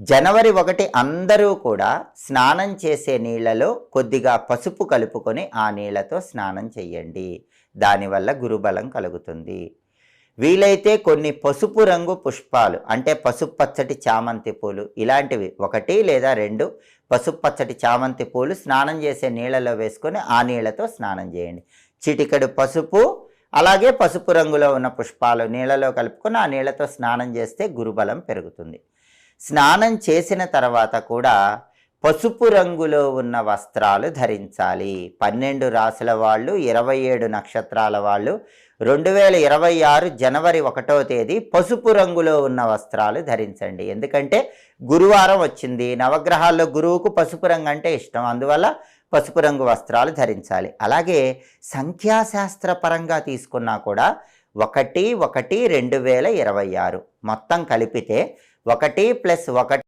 జనవరి ఒకటి అందరూ కూడా స్నానం చేసే నీళ్ళలో కొద్దిగా పసుపు కలుపుకొని ఆ నీళ్ళతో స్నానం చేయండి దానివల్ల గురుబలం కలుగుతుంది. వీలైతే కొన్ని పసుపు రంగు పుష్పాలు అంటే పసుపు పచ్చటి చామంతి పూలు ఇలాంటివి ఒకటి లేదా రెండు పసుపు పచ్చటి చామంతి పూలు స్నానం చేసే నీళ్ళలో వేసుకొని ఆ నీళ్ళతో స్నానం చేయండి. చిటికెడు పసుపు అలాగే పసుపు రంగులో ఉన్న పుష్పాలు నీళ్ళలో కలుపుకొని ఆ నీళ్ళతో స్నానం చేస్తే గురుబలం పెరుగుతుంది. స్నానం చేసిన తర్వాత కూడా పసుపు రంగులో ఉన్న వస్త్రాలు ధరించాలి. పన్నెండు రాసుల వాళ్ళు ఇరవై ఏడు నక్షత్రాల వాళ్ళు రెండు వేల ఇరవై ఆరు జనవరి ఒకటో తేదీ పసుపు రంగులో ఉన్న వస్త్రాలు ధరించండి. ఎందుకంటే గురువారం వచ్చింది. నవగ్రహాల్లో గురువుకు పసుపు రంగు అంటే ఇష్టం. అందువల్ల పసుపు రంగు వస్త్రాలు ధరించాలి. అలాగే సంఖ్యాశాస్త్ర పరంగా తీసుకున్నా కూడా ఒకటి ఒకటి రెండు వేల ఇరవై ఆరు. మొత్తం కలిపితే ఒకటి ప్లస్ ఒకటి